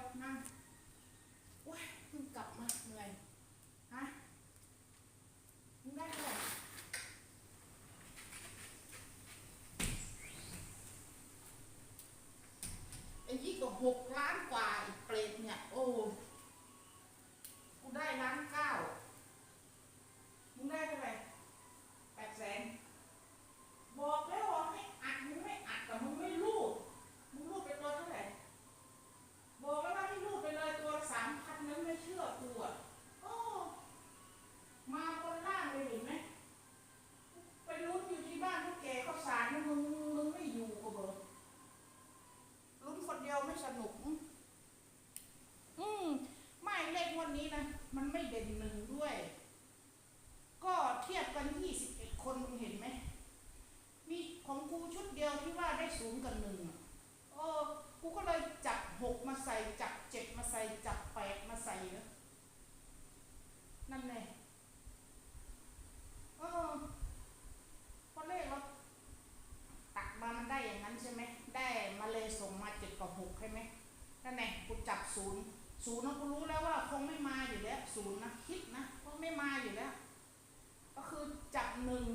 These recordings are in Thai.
ยวนั่งโอ้ยเพิ่งกลับมาเหนื่อยฮะมึงได้เท่าไหร่ไอ้ยี่ก็หกล้านกว่าไอีกเปรตเนี่ย โอ้กูได้ล้านเก้ามึงได้เท่าไหร่แปดแสนบอกแล้วว่าให้อัดมึงไม่อัดแต่มึงไม่รูดมึงรูดไปตัวเท่าไหร่ บอกแล้วว่าให้รูดไปเลยตัวสามพันนั้นไม่เชื่อกูอะโอ้มาบนล่างเลยเห็นไหมไปลุ้นอยู่ที่บ้านทุกแกเขาสารนะมึงมึงไม่อยู่ก็เบอร์ลุ้นคนเดียวไม่สนุก อืมไม่เลขงวันนี้นะ มันไม่เด่นหนึ่งด้วย ก็เทียบกันยี่สิบเอ็ดคนมึงเห็นไหม มีของกูชุดเดียวที่ว่าได้ศูนย์กับหนึ่งอะเออ กูก็เลยจับหกมาใส่ จับเจ็ดมาใส่ จับแปดมาใส่นะนั่นแหละเออพอเลขเราตักมามันได้อย่างนั้นใช่ไหม ได้มาเลยส่งมาเจ็ดกับหกใช่ไหม นั่นแหละกูจับศูนย์ศูนย์นะกูรู้แล้วว่าคงไม่มาอยู่แล้วศูนย์นะคิดนะว่าไม่มาอยู่แล้ว ก็คือจับหนึ่ง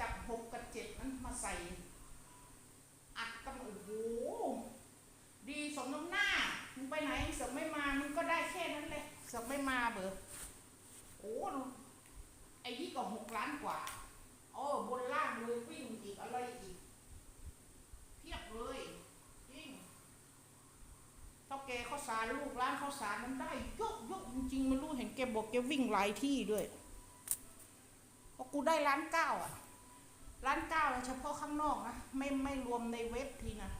จับหกกับเจ็ดนั้นมาใส่ อัดกันโอ้โหดีสมน้ำหน้ามึงไปไหนเสือไม่มามึงก็ได้แค่นั้นเลยเสือไม่มาเบอร์โอ้ไอ้นี่ก็หกล้านกว่าโอ้บนล่างเลยวิ่งอีกอะไรอีก เพียบเลยจริงเท่ารลูกร้านเขาสารมันได้ยอะเยอะจริงๆไม่รู้เห็นแกบอกแกวิ่งหลายที่ด้วยพราะกูได้ล้านเก้าอะล้านเก้าเฉพาะข้างนอกนะไม่ไม่รวมในเว็บทีนะ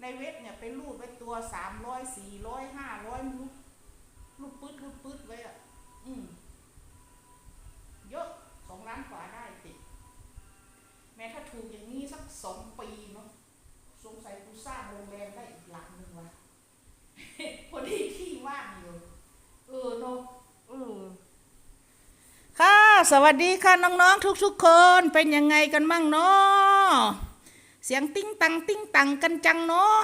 ในเว็บเนี่ยไปรูดไว้ตัวสามร้อยสี่ร้อยห้าร้อยรูดรูดปื๊ดรูดปื๊ดไว้อะ อืมเยอะสองล้านกว่าได้ติดแม้ถ้าถูกอย่างนี้สักสองปีเนาะสงสัยกูสร้างโรงแรมได้อีกหลังหนึ่งวะ พอดีที่ว่างอยู่ เออเนาะเออค่ะ สวัสดีค่ะน้องๆทุกๆคนเป็นยังไงกันมั่งเนาะเสียงติ้งตังติ้งตังกันจังเนาะ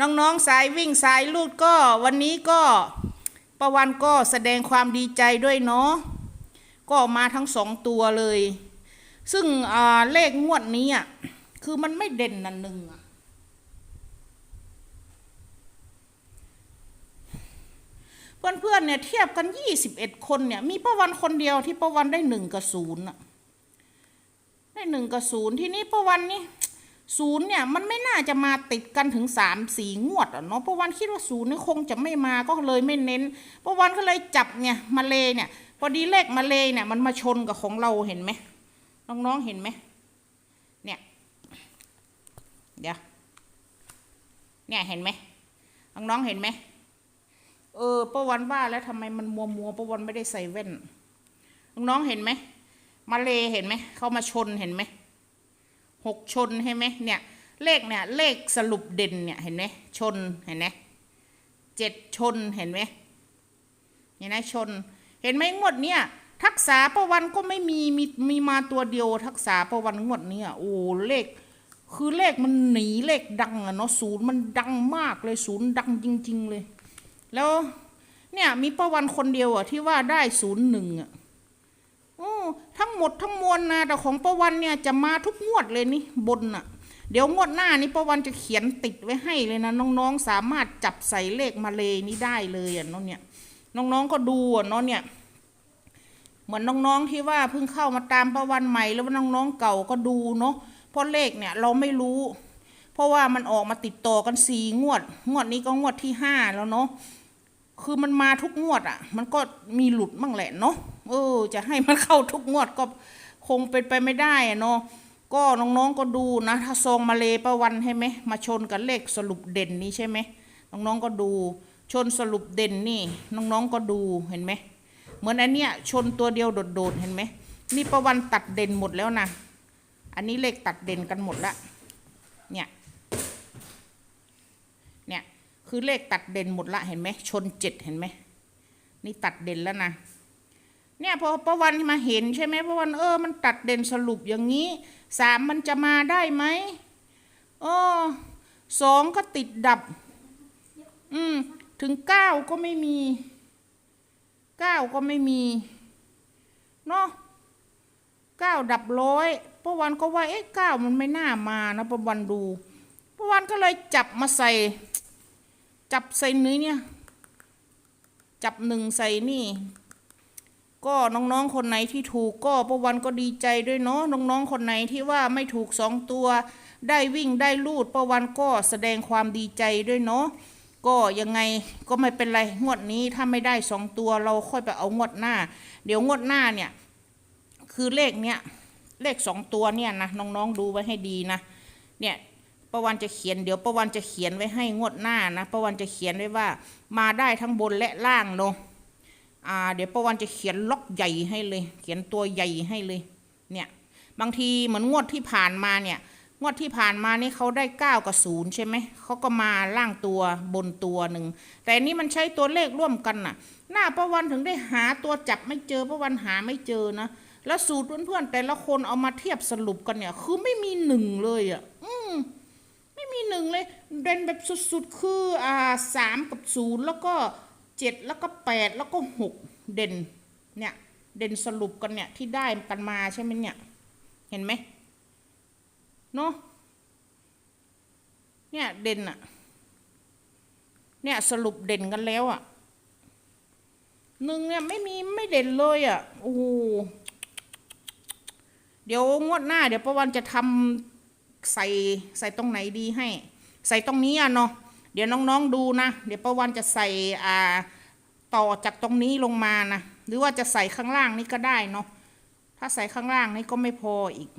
น้องๆสายวิ่งสายลูดก็วันนี้ก็ประวันก็แสดงความดีใจด้วยเนาะก็มาทั้งสองตัวเลย ซึ่งเลขงวดนี้อะคือมันไม่เด่นนันหนึ่งอะ เพื่อนๆเนี่ยเทียบกันยี่สิบเอ็ดคนเนี่ยมีประวันคนเดียวที่ประวันได้หนึ่งกับศูนย์อะได้หนึ่งกับศูนย์ที่นี้ประวันนี่ศูนย์เนี่ยมันไม่น่าจะมาติดกันถึงสามสี่งวดอะเนาะประวันคิดว่าศูนย์นี่คงจะไม่มาก็เลยไม่เน้นประวันก็เลยจับเนี่ยมาเลเนี่ยพอดีเลขมาเลเนี่ยมันมาชนกับของเราเห็นไหมน้องๆเห็นไหมเนี่ยเดี๋ยวเนี่ยเห็นไหมน้องๆเห็นไหม เออป้าวันว่าแล้วทำไมมันมัวมัวป้าวันไม่ได้ใส่แว่นน้องๆเห็นไหมมาเลเห็นไหมเขามาชนเห็นไหมหกชนเห็นไหมเนี่ย เลขเนี่ย เลขสรุปเด่นเนี่ยเห็นไหมชนเห็นไหมเจ็ดชนเห็นไหมเห็นไหมชน เห็นไหมงวดเนี่ย ทักษาประวันก็ไม่มีมีมีมาตัวเดียว ทักษาประวันงวดเนี้โอ้เลข คือเลขมันหนีเลขดังอะเนาะศูนย์มันดังมากเลยศูนย์ดังจริง ๆ เลย แล้วเนี่ยมีประวันคนเดียวอะที่ว่าได้ศูนย์หนึ่งอะโอ้ทั้งหมดทั้งมวลนะแต่ของประวันเนี่ยจะมาทุกงวดเลยนี่บนอะ เดี๋ยวงวดหน้านี้ประวันจะเขียนติดไว้ให้เลยนะน้องๆสามารถจับใส่เลขมาเลยนี้ได้เลยอะเนาะเนี่ยน้องๆก็ดูอะเนาะเนี่ยเหมือนน้องๆที่ว่าเพิ่งเข้ามาตามประวันใหม่แล้วน้องๆเก่าก็ดูเนาะเพราะเลขเนี่ยเราไม่รู้ เพราะว่ามันออกมาติดต่อกันสี่งวด งวดนี้ก็งวดที่ห้าแล้วเนาะ คือมันมาทุกงวดอะ มันก็มีหลุดมั่งแหละเนาะเออ จะให้มันเข้าทุกงวดก็คงเป็นไปไม่ได้อะเนาะก็น้องๆก็ดูนะ ถ้าซองมาเลประวันให้ไหมมาชนกับเลขสรุปเด่นนี้ใช่ไหมน้องๆก็ดู ชนสรุปเด่นนี่ น้องๆก็ดูเห็นไหมเหมือนอันเนี้ยชนตัวเดียวโดดๆเห็นไหมนี่ประวันตัดเด่นหมดแล้วนะอันนี้เลขตัดเด่นกันหมดละ เนี่ย เนี่ย คือเลขตัดเด่นหมดละเห็นไหมชนเจ็ดเห็นไหมนี่ตัดเด่นแล้วนะเนี่ยพอประวันมาเห็นใช่ไหมประวันเออมันตัดเด่นสรุปอย่างนี้สามมันจะมาได้ไหมเออสองก็ติดดับ อืมถึงเก้าก็ไม่มีเก้าก็ไม่มีเนาะเก้าดับร้อยป้าวันก็ว่าเอ๊ะเก้ามันไม่น่ามานะป้าวันดูป้าวันก็เลยจับมาใส่ จับใส่นี้เนี่ย จับหนึ่งใส่นี่ ก็น้องๆคนไหนที่ถูกก็ประวันก็ดีใจด้วยเนาะน้องๆคนไหนที่ว่าไม่ถูกสองตัว ได้วิ่งได้ลูดประวันก็แสดงความดีใจด้วยเนาะก็ยังไงก็ไม่เป็นไรงวดนี้ถ้าไม่ได้สองตัวเราค่อยไปเอางวดหน้า เดี๋ยวงวดหน้าเนี่ย คือเลขเนี้ยเลขสองตัวเนี่ยนะน้องๆดูไว้ให้ดีนะเนี่ย ประวันจะเขียนเดี๋ยวประวันจะเขียนไว้ให้งวดหน้านะประวันจะเขียนไว้ว่า มาได้ทั้งบนและล่างเนาะอ่าเดี๋ยวประวันจะเขียนล็อกใหญ่ให้เลย เขียนตัวใหญ่ให้เลยเนี่ยบางทีเหมือนงวดที่ผ่านมาเนี่ยงวดที่ผ่านมานี่เขาได้เก้ากับศูนย์ใช่ไหม เขาก็มาล่างตัวบนตัวหนึ่ง แต่นี้มันใช้ตัวเลขร่วมกันน่ะ หน้าประวันถึงได้หาตัวจับไม่เจอประวันหาไม่เจอนะ แล้วสูตรเพื่อนๆแต่ละคนเอามาเทียบสรุปกันเนี่ย คือไม่มีหนึ่งเลยอะ อืม ม่มีหนึ่งเลยเด่นแบบสุดๆ คืออ่าสามกับศูนย์แล้วก็เจ็ดแล้วก็แปดแล้วก็หกเด่นเนี่ยเด่นสรุปกันเนี่ยที่ได้กันมาใช่ไหมเนี่ย เห็นไหมเนาะเนี่ยเด่นอะเนี่ยสรุปเด่นกันแล้วอะหนึ่งเนี่ยไม่มีไม่เด่นเลยอะโอ้เดี๋ยวงวดหน้า เดี๋ยวประวันจะทำ ใส่ใส่ตรงไหนดีให้ ใส่ตรงนี้อะเนาะเดี๋ยวน้องๆดูนะ เดี๋ยวประวันจะใส่อ่าต่อจากตรงนี้ลงมานะหรือว่าจะใส่ข้างล่างนี่ก็ได้เนาะถ้าใส่ข้างล่างนี่ก็ไม่พออีก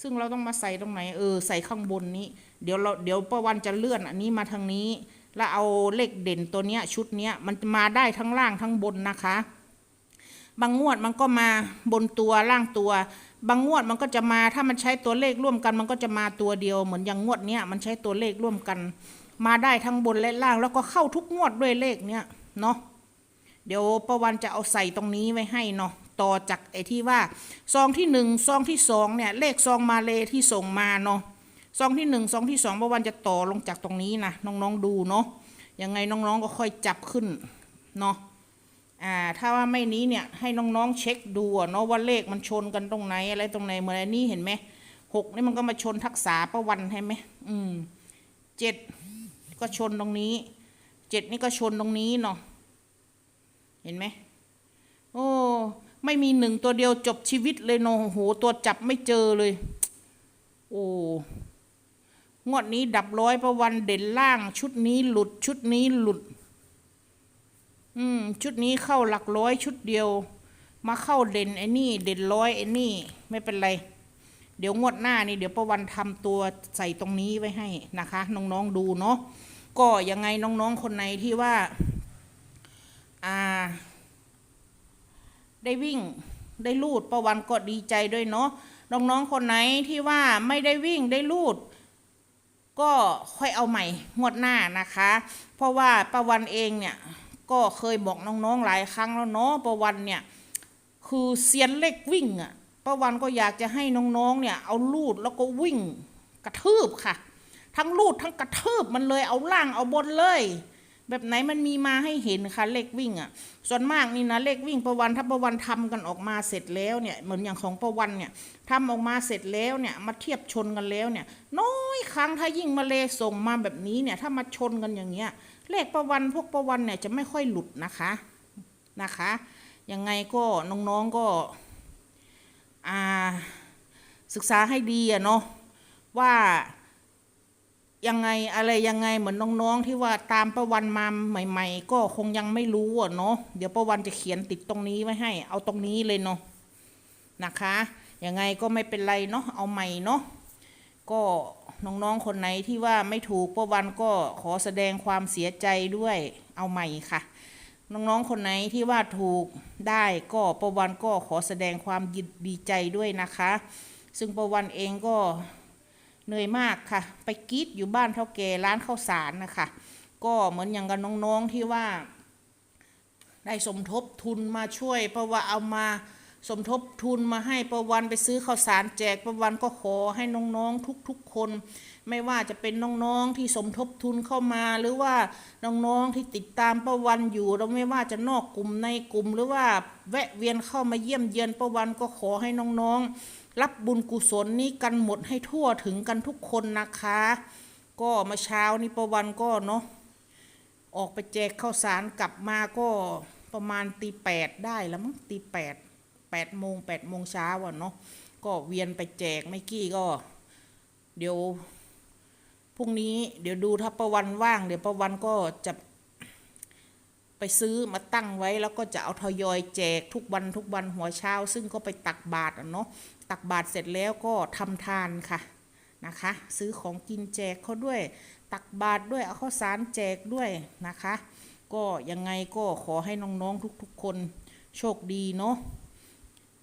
ซึ่งเราต้องมาใส่ตรงไหน เออ ใส่ข้างบนนี้ เดี๋ยวเราเดี๋ยวประวันจะเลื่อนอันนี้มาทางนี้ แล้วเอาเลขเด่นตัวเนี้ย ชุดเนี้ยมันมาได้ทั้งล่างทั้งบนนะคะ บางงวดมันก็มาบนตัวล่างตัว บางงวดมันก็จะมาถ้ามันใช้ตัวเลขร่วมกัน มันก็จะมาตัวเดียวเหมือนอย่างงวดเนี้ยมันใช้ตัวเลขร่วมกัน มาได้ทั้งบนและล่าง แล้วก็เข้าทุกงวดด้วยเลขเนี้ยเนาะเดี๋ยวประวันจะเอาใส่ตรงนี้ไว้ให้เนาะต่อจากไอ้ที่ว่าซองที่หนึ่งซองที่สองเนี่ยเลขซองมาเลที่ส่งมาเนาะซองที่หนึ่งซองที่สองประวันจะต่อลงจากตรงนี้นะน้องๆดูเนาะยังไงน้องๆก็ค่อยจับขึ้นเนาะ อ่าถ้าว่าไม่นี้เนี่ยให้น้องๆเช็คดูเนาะว่าเลขมันชนกันตรงไหนอะไรตรงไหนเหมือนอันนี้เห็นไหมหกนี่มันก็มาชนทักษาประวันใช่ไหมอืมเจ็ดก็ชนตรงนี้เจ็ดนี่ก็ชนตรงนี้เนาะเห็นไหมโอ้ไม่มีหนึ่งตัวเดียวจบชีวิตเลยเนาะโอ้โหตัวจับไม่เจอเลย โอ้งวดนี้ดับร้อยประวันเด่นล่าง ชุดนี้หลุดชุดนี้หลุด อืม ชุดนี้เข้าหลักร้อยชุดเดียว มาเข้าเด่นไอ้นี่ เด่นร้อยไอ้นี่ ไม่เป็นไร เดี๋ยวงวดหน้านี่เดี๋ยวประวันทำตัวใส่ตรงนี้ไว้ให้นะคะ น้องๆดูเนาะก็ยังไงน้องๆคนไหนที่ว่า อ่า ได้วิ่งได้ลูดประวันก็ดีใจด้วยเนาะน้องๆคนไหนที่ว่าไม่ได้วิ่งได้ลูด ก็ค่อยเอาใหม่งวดหน้านะคะ เพราะว่าประวันเองเนี่ย ก็เคยบอกน้องๆหลายครั้งแล้วเนาะประวันเนี่ยคือเซียนเล็กวิ่งอะ่ะประวันก็อยากจะให้น้องๆเนี่ยเอาลูดแล้วก็วิ่งกระทืบค่ะ ทั้งลูดทั้งกระทืบมันเลยเอาล่างเอาบนเลย แบบไหนมันมีมาให้เห็นค่ะเลขวิ่งอะ่ะ ส่วนมากนี่นะเลขวิ่งประวันถ้าประวันทำกันออกมาเสร็จแล้วเนี่ยเหมือนอย่างของประวันเนี่ยทำออกมาเสร็จแล้วเนี่ยมาเทียบชนกันแล้วเนี่ย น้อยครั้งถ้ายิ่งมาเลส่งมาแบบนี้เนี่ยถ้ามาชนกันอย่างเงี้ย เลขประวันพวกประวันเนี่ยจะไม่ค่อยหลุดนะคะนะคะยังไงก็น้องๆก็อ่าศึกษาให้ดีอะเนาะว่ายังไงอะไรยังไงเหมือนน้องๆที่ว่าตามประวันมาใหม่ ๆ ก็คงยังไม่รู้อะเนาะเดี๋ยวประวันจะเขียนติดตรงนี้ไว้ให้ เอาตรงนี้เลยเนาะนะคะยังไงก็ไม่เป็นไรเนาะเอาใหม่เนาะ ก็น้องๆคนไหนที่ว่าไม่ถูกประวันก็ขอแสดงความเสียใจด้วยเอาใหม่ค่ะ น้องๆคนไหนที่ว่าถูกได้ก็ประวันก็ขอแสดงความยินดีใจด้วยนะคะ ซึ่งประวันเองก็เหนื่อยมากค่ะ ไปกีดอยู่บ้านเท่าแก่ร้านข้าวสารนะคะ ก็เหมือนอย่างกับน้องๆที่ว่า ได้สมทบทุนมาช่วยเพราะว่าเอามา สมทบทุนมาให้ประวันไปซื้อข้าวสารแจกประวันก็ขอให้น้องๆทุกๆคน ไม่ว่าจะเป็นน้องๆที่สมทบทุนเข้ามาหรือว่าน้องๆที่ติดตามประวันอยู่ เราไม่ว่าจะนอกกลุ่มในกลุ่ม หรือว่าแวะเวียนเข้ามาเยี่ยมเยียนประวันก็ขอให้น้องๆ รับบุญกุศลนี้กันหมดให้ทั่วถึงกันทุกคนนะคะ ก็มาเช้านี้ประวันก็เนาะออกไปแจกข้าวสารกลับมาก็ประมาณตีแปดได้แล้วมั้งตีแปด แปดโมงแปดโมงเช้าอะเนาะก็เวียนไปแจกไม่กี้ก็ เดี๋ยวพรุ่งนี้เดี๋ยวดูถ้าประวันว่าง เดี๋ยวประวันก็จะไปซื้อมาตั้งไว้แล้วก็จะเอาทยอยแจกทุกวันทุกวันหัวเช้า ซึ่งก็ไปตักบาตรอะเนาะตักบาตรเสร็จแล้วก็ทำทานค่ะนะคะ ซื้อของกินแจกเขาด้วย ตักบาตรด้วยเอาข้าวสารแจกด้วยนะคะ ก็ยังไงก็ขอให้น้องๆทุกๆคนโชคดีเนาะ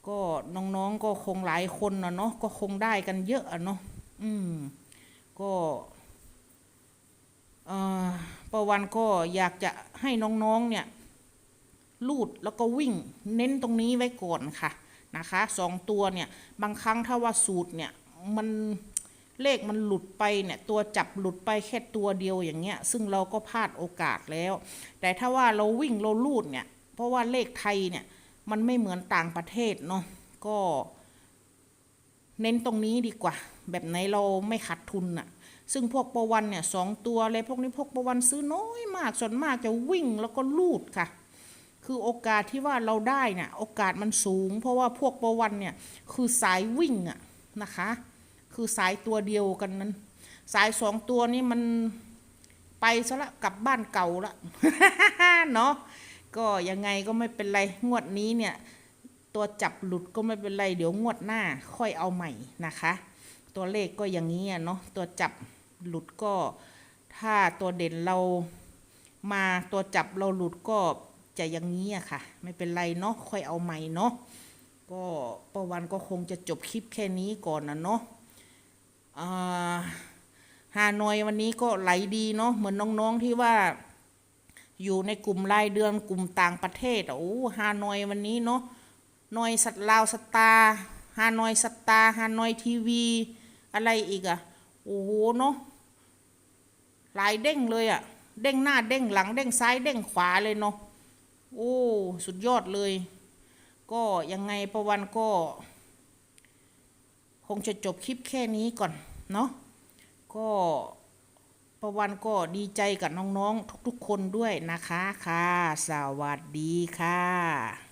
ก็น้องๆก็คงหลายคนนะเนาะก็คงได้กันเยอะอะเนาะอืมก็อ่อประวันก็อยากจะให้น้องๆเนี่ยลูดแล้วก็วิ่งเน้นตรงนี้ไว้ก่อนค่ะนะคะสองตัวเนี่ยบางครั้งถ้าว่าสูตรเนี่ยมันเลขมันหลุดไปเนี่ยตัวจับหลุดไปแค่ตัวเดียวอย่างเงี้ยซึ่งเราก็พลาดโอกาสแล้ว แต่ถ้าว่าเราวิ่งเราลูดเนี่ยเพราะว่าเลขไทยเนี่ย มันไม่เหมือนต่างประเทศเนาะก็เน้นตรงนี้ดีกว่า แบบไหนเราไม่ขาดทุนน่ะซึ่งพวกประวันเนี่ยสองตัวเลยพวกนี้พวกประวันซื้อน้อยมากส่วนมากจะวิ่งแล้วก็ลูดค่ะ คือโอกาสที่ว่าเราได้เนี่ยโอกาสมันสูง เพราะว่าพวกประวันเนี่ยคือสายวิ่งอะนะคะ คือสายตัวเดียวกันนั้น สายสองตัวนี้มันไปซะละกลับบ้านเก่าละเนาะ ก็ยังไงก็ไม่เป็นไร งวดนี้เนี่ย ตัวจับหลุดก็ไม่เป็นไร เดี๋ยวงวดหน้าค่อยเอาใหม่นะคะ ตัวเลขก็อย่างนี้เนาะ ตัวจับหลุดก็ ถ้าตัวเด่นเรามาตัวจับเราหลุดก็จะอย่างนี้อะค่ะ ไม่เป็นไรเนาะ ค่อยเอาใหม่เนาะ ก็ประวันก็คงจะจบคลิปแค่นี้ก่อนนะเนาะฮานอยวันนี้ก็ไหลดีเนาะ เหมือนน้องๆที่ว่า อยู่ในกลุ่มรายเดือนกลุ่มต่างประเทศอะโอ้ฮานอยวันนี้เนาะนอยสัตว์ลาวสตาฮานอยสตาฮานอยทีวี อะไรอีกอะโอ้โหเนาะหลายเด้งเลยอะเด้งหน้าเด้งหลังเด้งซ้ายเด้งขวาเลยเนาะโอ้สุดยอดเลย ก็ยังไงประวันก็ คงจะจบคลิปแค่นี้ก่อนเนาะก็ ประวันก็ดีใจกับน้องๆทุกๆคนด้วยนะคะค่ะ สวัสดีค่ะ